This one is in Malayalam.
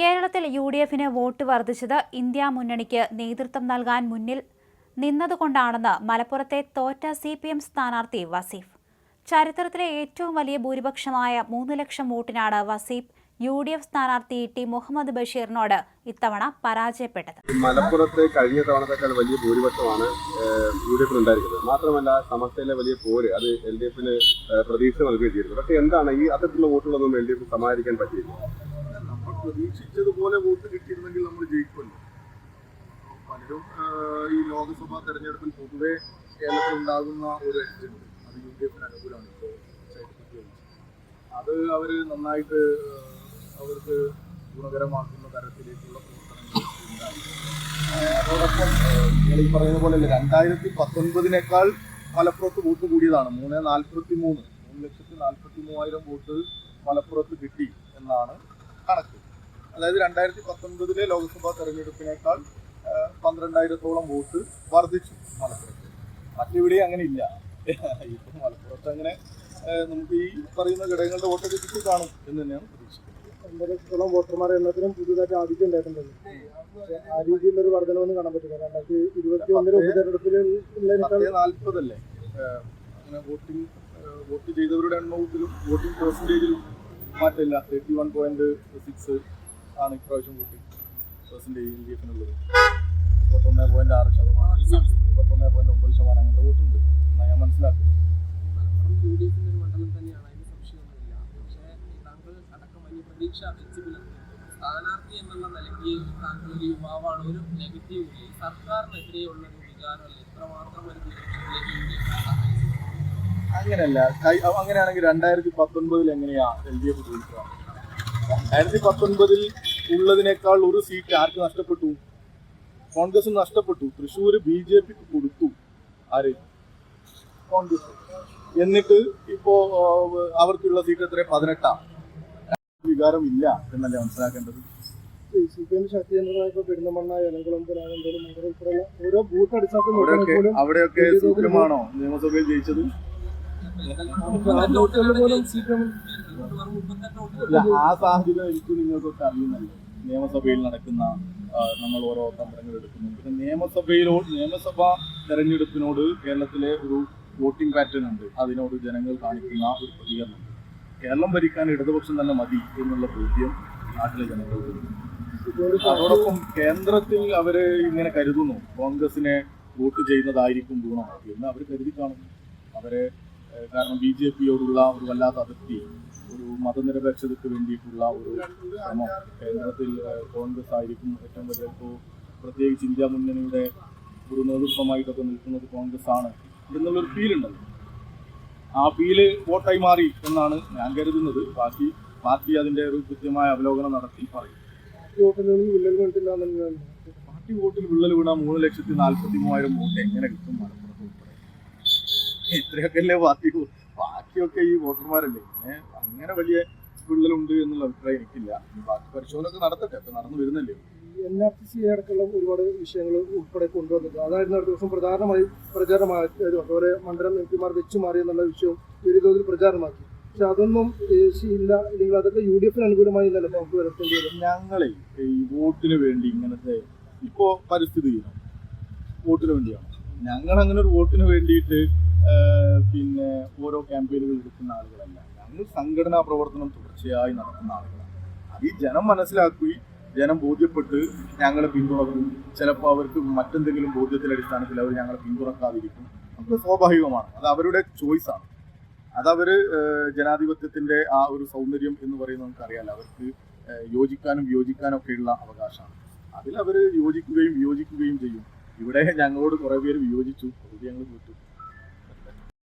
കേരളത്തിൽ യു ഡി എഫിന് വോട്ട് വർദ്ധിച്ചത് ഇന്ത്യ മുന്നണിക്ക് നേതൃത്വം നൽകാൻ മുന്നിൽ നിന്നതുകൊണ്ടാണെന്ന് മലപ്പുറത്തെ തോറ്റ സി പി എം സ്ഥാനാർത്ഥി വസീഫ്. ചരിത്രത്തിലെ ഏറ്റവും വലിയ ഭൂരിപക്ഷമായ മൂന്ന് ലക്ഷം വോട്ടിനാണ് വസീഫ് യു ഡി എഫ് സ്ഥാനാർത്ഥി ടി. മുഹമ്മദ് ബഷീറിനോട് ഇത്തവണ പരാജയപ്പെട്ടത്. മലപ്പുറത്ത് കഴിഞ്ഞ തവണത്തേക്കാൾ വലിയ ഭൂരിപക്ഷമാണ് യു ഡി എഫിന് ഉണ്ടായിരിക്കുന്നത്. മാത്രമല്ല സമസ്തയിലെ വലിയ പോര് അത് എൽ ഡി എഫിന് പ്രതീക്ഷ നൽകുകയും ചെയ്തിരുന്നു. പക്ഷേ എന്താണ് ഈ അത്തരത്തിലുള്ള വോട്ടുകളൊന്നും എൽ ഡി എഫ് സമാഹരിക്കാൻ പറ്റിയില്ല? പ്രതീക്ഷിച്ചതുപോലെ വോട്ട് കിട്ടിയിരുന്നെങ്കിൽ നമ്മൾ ജയിക്കുമല്ലോ. പലരും ഈ ലോക്സഭാ തെരഞ്ഞെടുപ്പിൽ പൊതുവെ കേരളത്തിൽ ഉണ്ടാകുന്ന ഒരു എക്സിറ്റ് അത് യു ഡി എഫിന് അനുകൂലമാണ് ഇപ്പോൾ അത് അവർ നന്നായിട്ട് അവർക്ക് ഗുണകരമാക്കുന്ന തരത്തിലേക്കുള്ള അതോടൊപ്പം നിങ്ങൾ ഈ പറയുന്ന പോലെ അല്ലേ, രണ്ടായിരത്തി പത്തൊൻപതിനേക്കാൾ മലപ്പുറത്ത് വോട്ട് കൂടിയതാണ്. മൂന്ന് നാൽപ്പത്തി മൂന്ന് മൂന്ന് ലക്ഷത്തി നാൽപ്പത്തി മൂവായിരം വോട്ട് മലപ്പുറത്ത് കിട്ടി എന്നാണ് കണക്ക്. അതായത് രണ്ടായിരത്തി പത്തൊൻപതിലെ ലോക്സഭാ തെരഞ്ഞെടുപ്പിനേക്കാൾ പന്ത്രണ്ടായിരത്തോളം വോട്ട് വർദ്ധിച്ചു മലപ്പുറത്ത്. മറ്റെവിടെയും അങ്ങനെ ഇല്ല ഇപ്പം മലപ്പുറത്ത് അങ്ങനെ നമുക്ക് ഈ പറയുന്ന ഘടകങ്ങളുടെ വോട്ടൊക്കെ കിട്ടി കാണും എന്ന് തന്നെയാണ് പ്രതീക്ഷിക്കുന്നത്. ലക്ഷത്തോളം വോട്ടർമാർ എണ്ണത്തിനും പുതിയതായിട്ട് ആദ്യം ഉണ്ടായിട്ടുണ്ട് ആ രീതിയിൽ ഒരു വർധനവൊന്നും കാണാൻ പറ്റില്ല രണ്ടായിരത്തി ഇരുപത്തി ഒന്നിലെ ഉപതെരഞ്ഞെടുപ്പിൽ നാൽപ്പതല്ലേ അങ്ങനെ വോട്ടിംഗ് വോട്ട് ചെയ്തവരുടെ എണ്ണത്തിലും വോട്ടിംഗ് പെർസെന്റേജിലും മാറ്റമില്ല. തേർട്ടി വൺ പോയിന്റ് സിക്സ് ആണ് ഇപ്രാവശ്യം കൂട്ടി. പെർസെന്റേജ് എൽ ഡി എഫിനുള്ളത് മുപ്പത്തൊന്ന് പോയിന്റ് ആറ് ശതമാനം. മുപ്പത്തൊന്ന് പോയിന്റ് ഒമ്പത് ശതമാനം അങ്ങനത്തെ വോട്ടുണ്ട് എന്നാണ് ഞാൻ മനസ്സിലാക്കുന്നത് സ്ഥാനാർത്ഥി എന്നുള്ള നിലയ്ക്ക് താങ്കൾ ഒരു യുവാവാണ്. ഒരു നെഗറ്റീവ് സർക്കാരിനെതിരെയുള്ള ഒരു വികാരമല്ല ഇത്രമാത്രം ഒരു അങ്ങനെയല്ല. അങ്ങനെയാണെങ്കിൽ രണ്ടായിരത്തി പത്തൊൻപതിൽ എങ്ങനെയാ എൽ ഡി എഫ് ജയിക്കുക? രണ്ടായിരത്തി പത്തൊൻപതിൽ ഉള്ളതിനേക്കാൾ ഒരു സീറ്റ് ആർക്ക് നഷ്ടപ്പെട്ടു? കോൺഗ്രസ് നഷ്ടപ്പെട്ടു. തൃശ്ശൂർ ബി ജെ പിക്ക് കൊടുത്തു. ആര്? കോൺഗ്രസ്. എന്നിട്ട് ഇപ്പോ അവർക്കുള്ള സീറ്റ് എത്ര പതിനെട്ടാ. വികാരം ഇല്ല എന്നല്ലേ മനസ്സിലാക്കേണ്ടത്? സി പി എം ശക്തി എലങ്കുളം ഓരോ ബൂത്ത് അടിസ്ഥാനത്തിൽ അവിടെയൊക്കെ സുഖമാണോ നിയമസഭയിൽ ജയിച്ചത്? ആ സാഹചര്യം എനിക്ക് നിങ്ങൾക്കൊക്കെ അറിയുന്നല്ലോ നിയമസഭയിൽ നടക്കുന്ന നമ്മൾ ഓരോ തന്ത്രങ്ങൾ എടുക്കുന്നു. പിന്നെ നിയമസഭയിലോട് നിയമസഭാ തെരഞ്ഞെടുപ്പിനോട് കേരളത്തിലെ ഒരു വോട്ടിംഗ് പാറ്റേൺ ഉണ്ട്. അതിനോട് ജനങ്ങൾ കാണിക്കുന്ന ഒരു പ്രതികരണം. കേരളം ഭരിക്കാൻ ഇടതുപക്ഷം തന്നെ മതി എന്നുള്ള ബോധ്യം നാട്ടിലെ ജനങ്ങൾക്ക് അതോടൊപ്പം കേന്ദ്രത്തിൽ അവർ ഇങ്ങനെ കരുതുന്നു കോൺഗ്രസിനെ വോട്ട് ചെയ്യുന്നതായിരിക്കും ഗുണം എന്ന് അവർ കരുതി കാണുന്നു അവരെ കാരണം ബി ജെ പിയോടുള്ള ഒരു വല്ലാത്ത അതിർത്തി ഒരു മതനിരപേക്ഷതയ്ക്ക് വേണ്ടിയിട്ടുള്ള ഒരു ശ്രമം കേന്ദ്രത്തിൽ കോൺഗ്രസ് ആയിരിക്കും ഏറ്റവും വലിയ. ഇപ്പോൾ പ്രത്യേകിച്ച് ഇന്ത്യ മുന്നണിയുടെ ഒരു നേതൃത്വമായിട്ടൊക്കെ നിൽക്കുന്നത് കോൺഗ്രസ് ആണ് എന്നുള്ളൊരു ഫീൽ ഉണ്ടല്ലോ. ആ ഫീൽ വോട്ടായി മാറി എന്നാണ് ഞാൻ കരുതുന്നത്. ബാക്കി പാർട്ടി അതിന്റെ ഒരു കൃത്യമായ അവലോകനം നടത്തി പറയും. പാർട്ടി വോട്ടിൽ വിള്ളൽ വീണ മൂന്ന് ലക്ഷത്തി നാൽപ്പത്തി മൂവായിരം വോട്ട് എങ്ങനെ കിട്ടും? ഇത്രയൊക്കെ അല്ലേ ബാക്കിയൊക്കെ ഈ വോട്ടർമാരല്ലേ? ഇങ്ങനെ അങ്ങനെ വലിയ വിള്ളലുണ്ട് എന്നുള്ള അഭിപ്രായം എനിക്കില്ല. ബാക്കി പരിശോധന നടത്തട്ടെ. അപ്പൊ നടന്നു വരുന്നല്ലേ. എൻ ആർ ടി സി അടക്കമുള്ള ഒരുപാട് വിഷയങ്ങൾ ഉൾപ്പെടെ കൊണ്ടുവന്നിട്ടുണ്ട്. അതായിരുന്നു അടുത്ത ദിവസം പ്രധാനമായി പ്രചാരമാക്കിയത് അതുപോലെ മണ്ഡലം എം പിമാർ വെച്ചു മാറി എന്നുള്ള വിഷയവും വലിയ തോതിൽ പ്രചാരമാക്കി പക്ഷെ അതൊന്നും ഇല്ല. അല്ലെങ്കിൽ അതൊക്കെ യു ഡി എഫിന് അനുകൂലമായി ഇന്നലെ നമുക്ക് വരത്തേണ്ടി വരും ഞങ്ങളെ ഈ വോട്ടിന് വേണ്ടി ഇങ്ങനത്തെ ഇപ്പോ പരിസ്ഥിതി വോട്ടിന് വേണ്ടിയാണ്. ഞങ്ങൾ അങ്ങനെ ഒരു വോട്ടിന് വേണ്ടിയിട്ട് പിന്നെ ഓരോ ക്യാമ്പയിനുകൾ എടുക്കുന്ന ആളുകളല്ല. ഞങ്ങൾ സംഘടനാ പ്രവർത്തനം തുടർച്ചയായി നടത്തുന്ന ആളുകളാണ്. അത് ഈ ജനം മനസ്സിലാക്കി ജനം ബോധ്യപ്പെട്ട് ഞങ്ങളെ പിന്തുണക്കും. ചിലപ്പോൾ അവർക്ക് മറ്റെന്തെങ്കിലും ബോധ്യത്തിന്റെ അടിസ്ഥാനത്തിൽ അവർ ഞങ്ങളെ പിന്തുണക്കാതിരിക്കും. നമുക്ക് സ്വാഭാവികമാണ്. അത് അവരുടെ ചോയ്സാണ് അതവർ ജനാധിപത്യത്തിന്റെ ആ ഒരു സൗന്ദര്യം എന്ന് പറയുന്നത് നമുക്കറിയാലോ. അവർക്ക് യോജിക്കാനും വിയോജിക്കാനും ഒക്കെയുള്ള അവകാശമാണ്. അതിൽ അവർ യോജിക്കുകയും വിയോജിക്കുകയും ചെയ്യും. ഇവിടെ ഞങ്ങളോട് കുറേ പേര് വിയോജിച്ചു. അത് ഞങ്ങൾ വിട്ടു